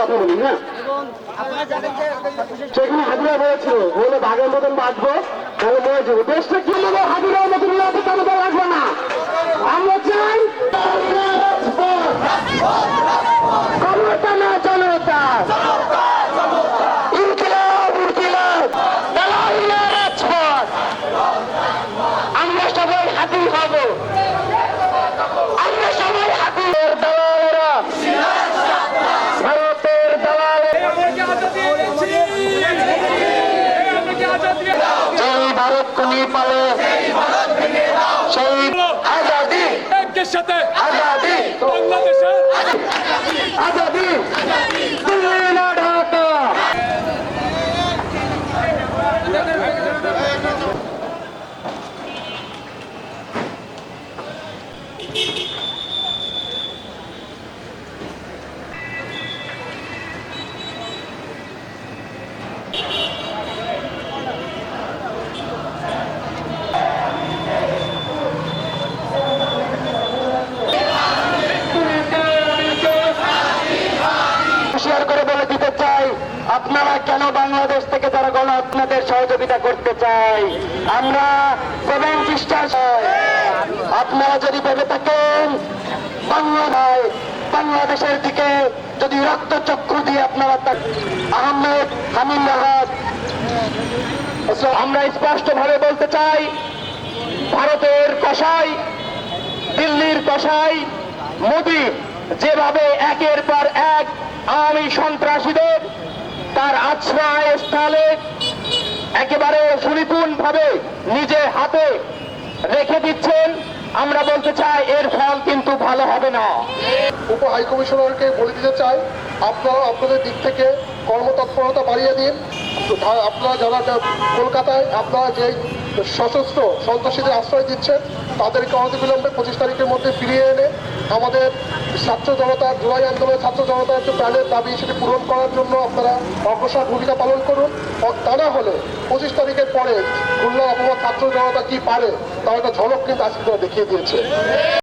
কথা বলি হ্যাঁ? ভাগের কি হাজিরার মতন লাগবে না। আমরা চাই ক্ষমতা না জনতা ইনকিলাব ইনকিলাব দালাল না রাজপথ আমরা সবাই হাতি হব আমরা সবাই হাতির দালালেরা ভারতের দালালেরা যেই ভারত কুনি পালে। সেই আজাদি। সাথে আজাদি। বাংলাদেশের আজাদি। দিল্লি না ঢাকা। শেয়ার করে বলে দিতে চাই, আপনারা কেন বাংলাদেশ থেকে যারা গণ আপনাদের সহযোগিতা করতে চাই? আমরা সেভেন সিস্টার আপনারা যদি ভেবে থাকেন বাংলাদেশ বাংলাদেশের দিকে যদি রক্তচক্ষু দিয়ে আপনারা আহমেদ হামিদ রাহাত। আমরা স্পষ্টভাবে বলতে চাই, ভারতের কষাই দিল্লির কষাই মোদী যেভাবে একের পর এক আওয়ামী সন্ত্রাসীদের তার আশ্রয় স্থলে একেবারে সুনিপুণ ভাবে নিজে হাতে রেখে দিচ্ছেন। আমরা বলতে চাই এর ফল কিন্তু ভালো হবে না। উপ হাইকমিশনারকে বলে দিতে চাই, আপনারা আপনাদের দিক থেকে কর্মতৎপরতা বাড়িয়ে দিন। আপনারা যারা কলকাতায়, আপনারা যে সশস্ত্র সন্ত্রাসীদের আশ্রয় দিচ্ছেন। তাদেরকে অনতিবিলম্বে পঁচিশ তারিখের মধ্যে ফিরিয়ে এনে আমাদের ছাত্র জনতা জুলাই আন্দোলনের ছাত্র জনতার যে প্রাণের দাবি, সেটি পূরণ করার জন্য আপনারা অগ্রসর ভূমিকা পালন করুন। তা না হলে পঁচিশ তারিখের পরে খুলনা অপমান ছাত্র জনতা কি পারে তার একটা ঝলক কিন্তু আজকে দেখিয়ে দিয়েছে।